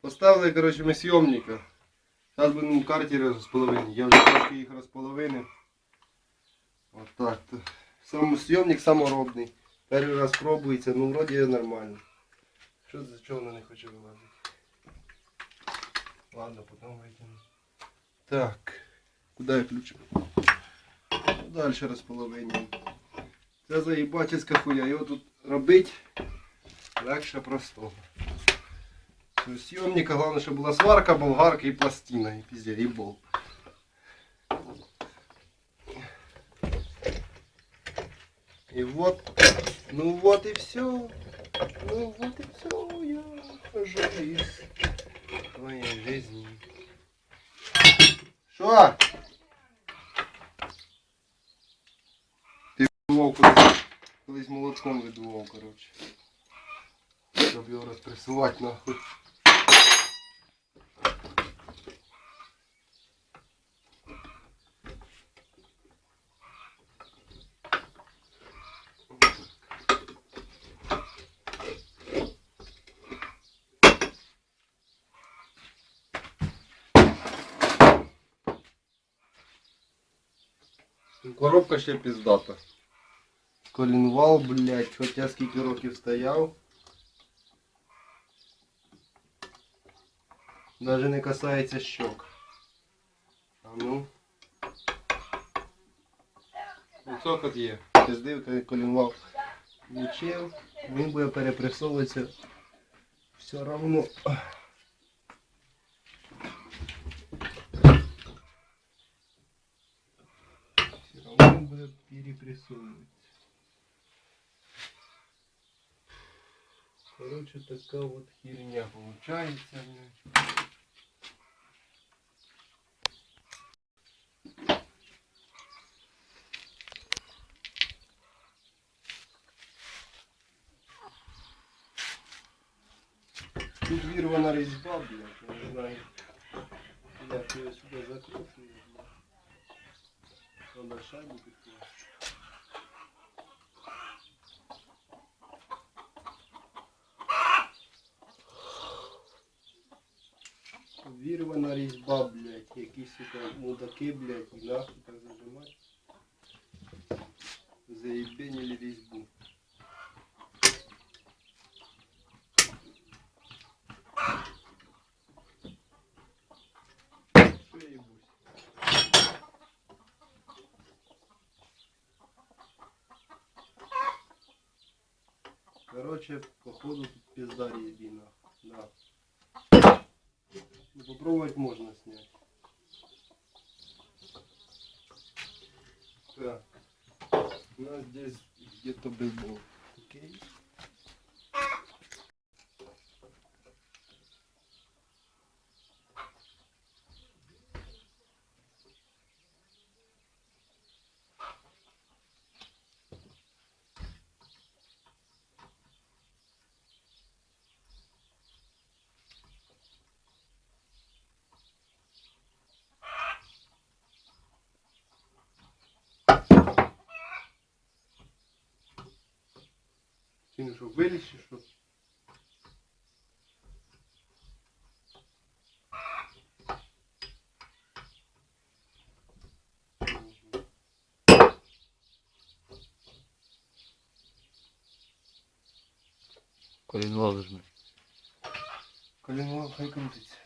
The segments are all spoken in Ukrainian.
Поставили, коротше, ми сйомника. Зараз будемо карті розполовинити. Я вже трошки їх розполовинив. Отак. то. Сам сйомник саморобний. Перший раз пробується, ну вроді нормально. Що за чого вона не хоче вилазити? Ладно, потім витягну. Так. Куди я ключ? Далі розполовинюємо. Це заїбательська хуя. Його тут робити легше простого. У съемника главное, чтобы была сварка, болгарка и пластина, и пизде, и болт. И вот, ну вот и все. Ну вот и все, я хожу из твоей жизни. Что? Ти видував колись, колись молотком видував, коротше. Щоб його розпресувати нахуй. Коробка ще піздата. Колінвал, блядь, хоча скільки років стояв. Даже не касається щок. А ну. Оцок от є. Пиздив, коли колінвал влучив. Він буде перепресовуватися все равно. Перепресовуватися. Короче, така вот херня получается. Тут вирвана резьба, блядь, я не знаю. Як ее сюда закручиваю, блядь. Надо шайбу підкласти. Вірвана різьба, блядь, якісь мудаки, блядь, нахуй так зажимать. Заебенили різьбу. Короче, походу тут пизда резина. Да. Ну, попробовать можно снять. Так. У нас здесь где-то был що, виліз чи що? Колінвал візьми. Колінвал хай крутиться.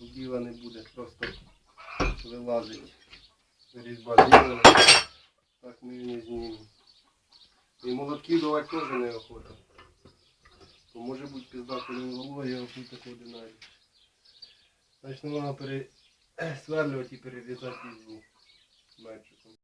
Діла не буде, просто вилазить. Різьба зібрана. Так ми її не знімемо. І молотків давати теж не охота. Бо може бути пізда колінвалу, а я охуй таку знаю. Значить, треба пересверлювати і перерізати з метчиком.